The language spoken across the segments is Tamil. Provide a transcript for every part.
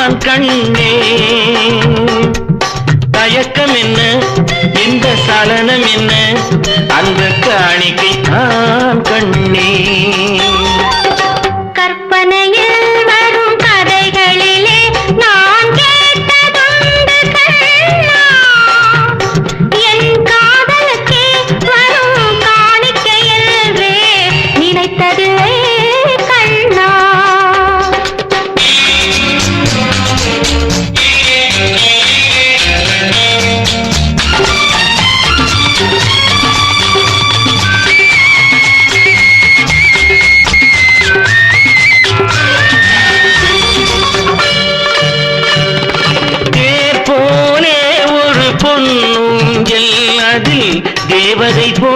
நான் கண்ணே தயக்கம் என்ன? இந்த சலனம் என்ன? அந்த காணிக்கை நான் கண்ணே தேவதை போ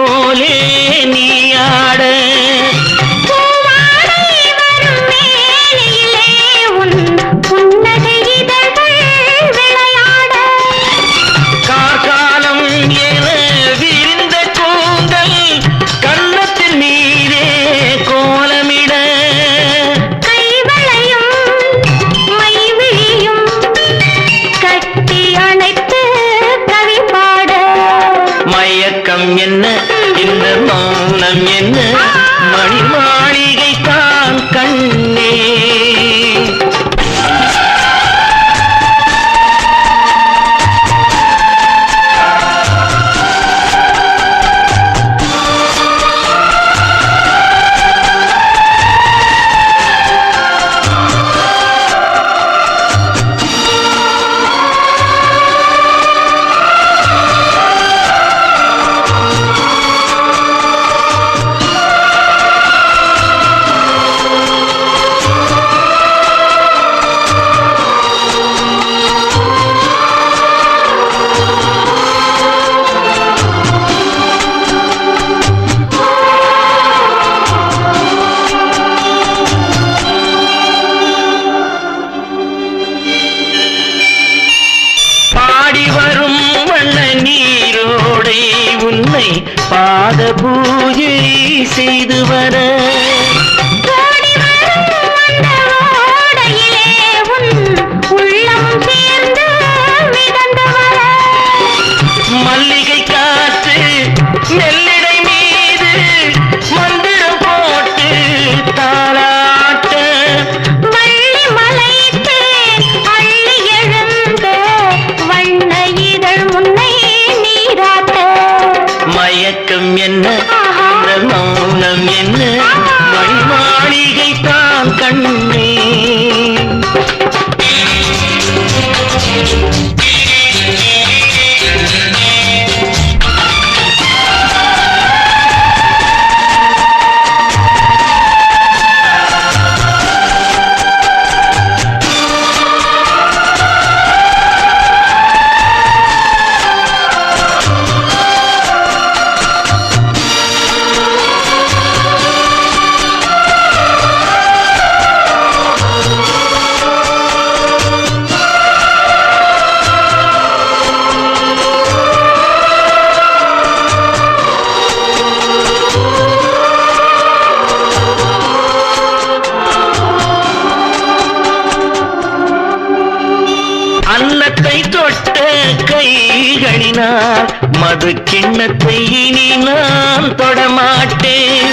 பாதபூஜை செய்து வர அது கிண்ணத்தை இனி நான் தொடமாட்டேன்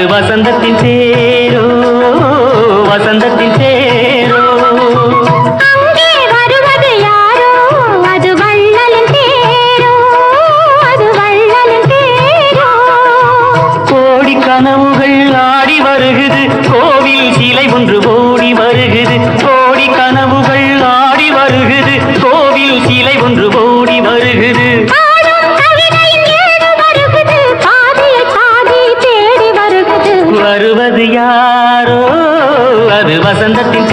அது வசந்தத்தின் சேரோ வசந்தத்தின் சேரோ. கனவுகள் ஆடி வருகுது கோவில் சிலை ஒன்று ஓடி வருகுது. கோடி கனவுகள் ஆடி கோவில் சிலை ஒன்று ஓடி வருவது யாரோ? அது வசந்தத்தின்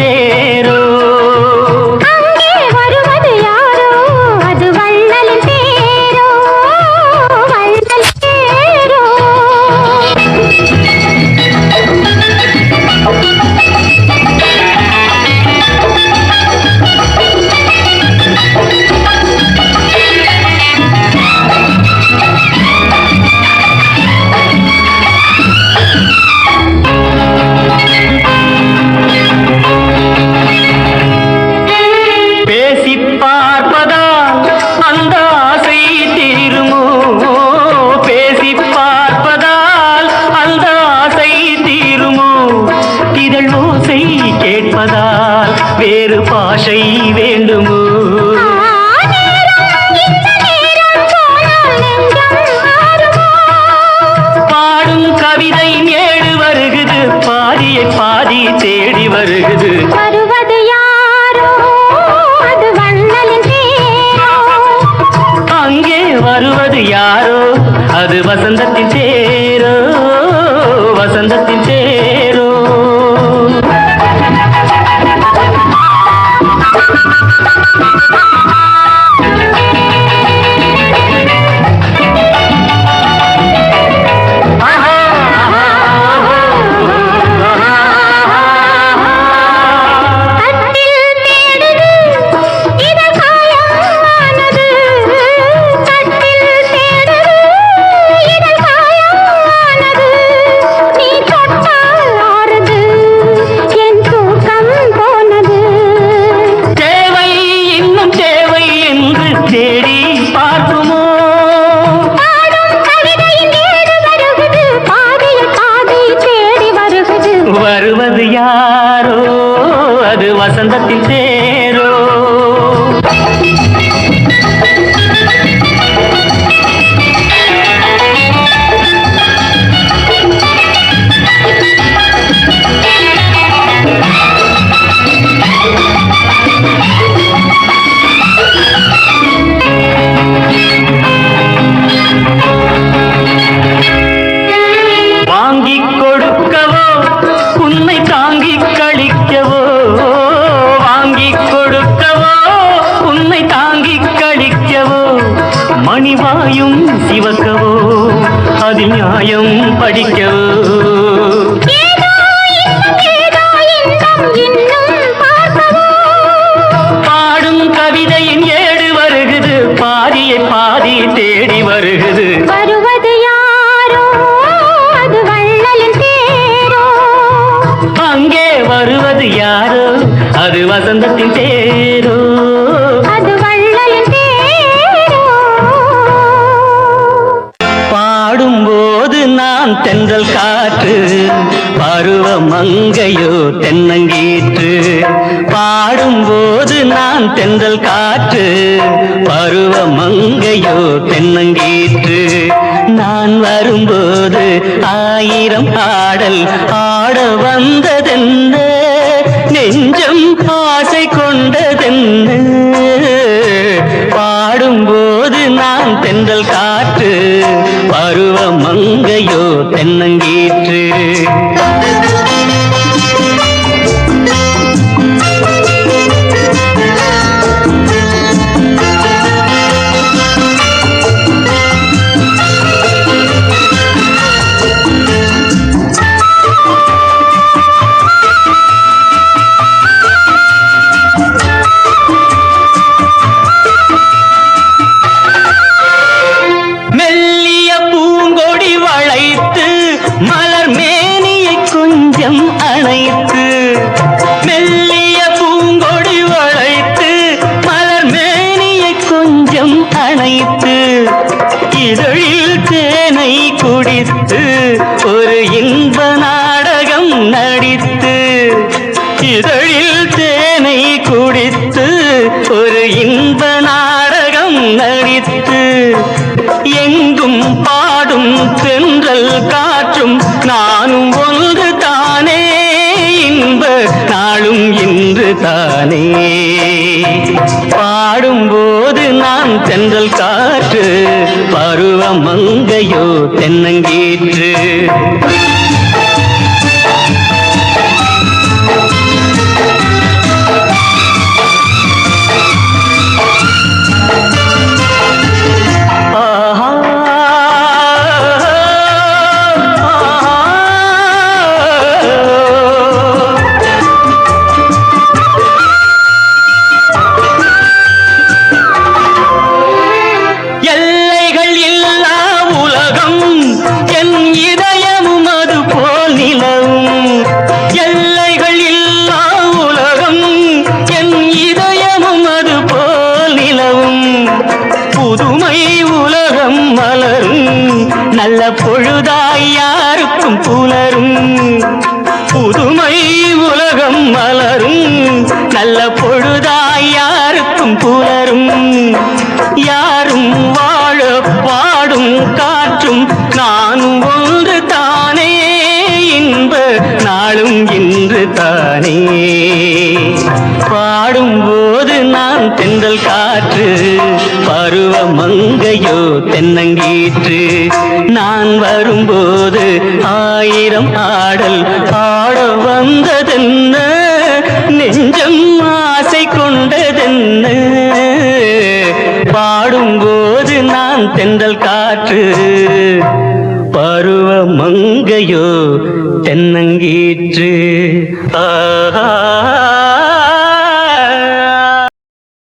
அங்கே வருவது யாரோ? அது வசந்தத்தின் தேரோ பாடும்போது நான் தென்றல் காற்று பருவ மங்கையோ தென்னங்கீற்று. பாடும்போது நான் தென்றல் காற்று பருவமங்கையோ தென்னங்கீற்று. நான் வரும்போது ஆயிரம் பாடல் ஆட வந்ததென்ன நெஞ்சம் ஆசை கொண்டதென்ன பாடும்போது நான் தென்றல் காற்று பருவமங்கையோ தென்னங்கீ நடித்து எங்கும் பாடும் தென்றல் காற்றும் நானும் ஒன்று தானே இன்ப நாளும் இன்று தானே பாடும்போது நான் தென்றல் காற்று பருவ மங்கையோ தென்னங்கீற்று. பொழுதாய் யாருக்கும் புலரும். புதுமை உலகம் மலரும். நல்ல பொழுதாய் யாருக்கும் புலரும். யாரும் வாழ பாடும் காற்றும் நானும் ஒன்று தானே. இன்ப நாளும் இன்று தானே. பாடும்போது நான் தென்றல் காற்று பருவ மங்கையோ தென்னங்கீற்று. நான் வரும்போது ஆயிரம் ஆடல் பாட வந்ததென்ன நெஞ்சம் ஆசை கொண்டதென்ன. பாடும்போது நான் தென்றல் காற்று பருவ மங்கையோ தென்னங்கீற்று. ஆஹா.